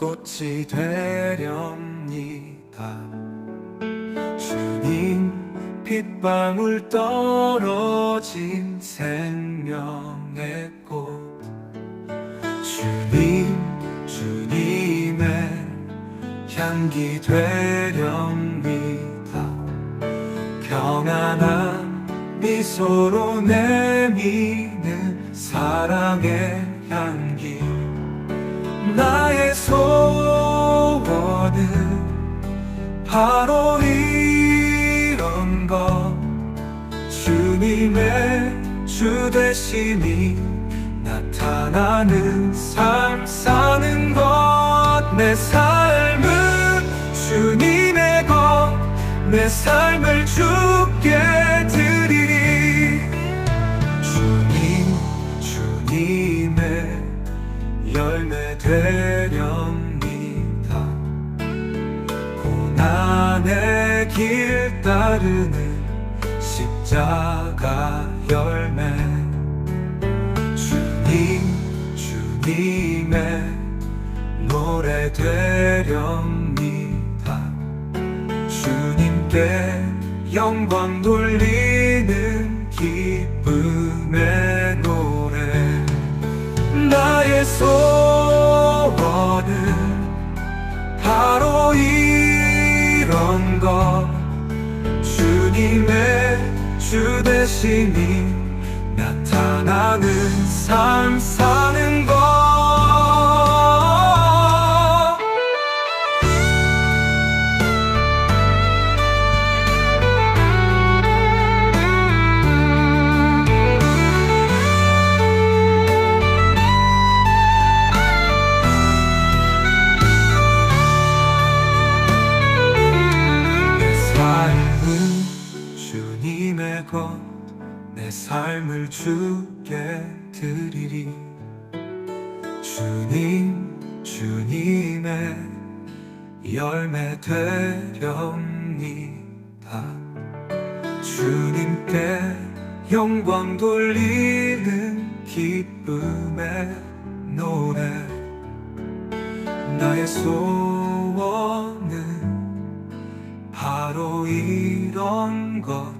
것이 되렵니다. 주님 빗방울 떨어진 생명의 꽃. 주님 주님의 향기 되렵니다. 평안한 미소로 내미는 사랑의 향기. 나의 바로 이런 것. 주님의 주 되심이 나타나는 삶 사는 것. 내 삶은 주님의 것. 내 삶을 주께 드리리. 주님 주님의 열매 되렵 고난의 길 따르는 십자가 열매. 주님 주님의 노래 되렵니다. 주님께 영광 돌리 주 되심이 나타나는 삶 것, 내 삶을 주께 드리리. 주님, 주님의 열매 되렵니다. 주님께 영광 돌리는 기쁨의 노래. 나의 소원은 바로 이런 것, 것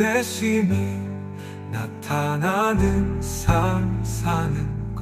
주 되심이 나타나는 삶 사는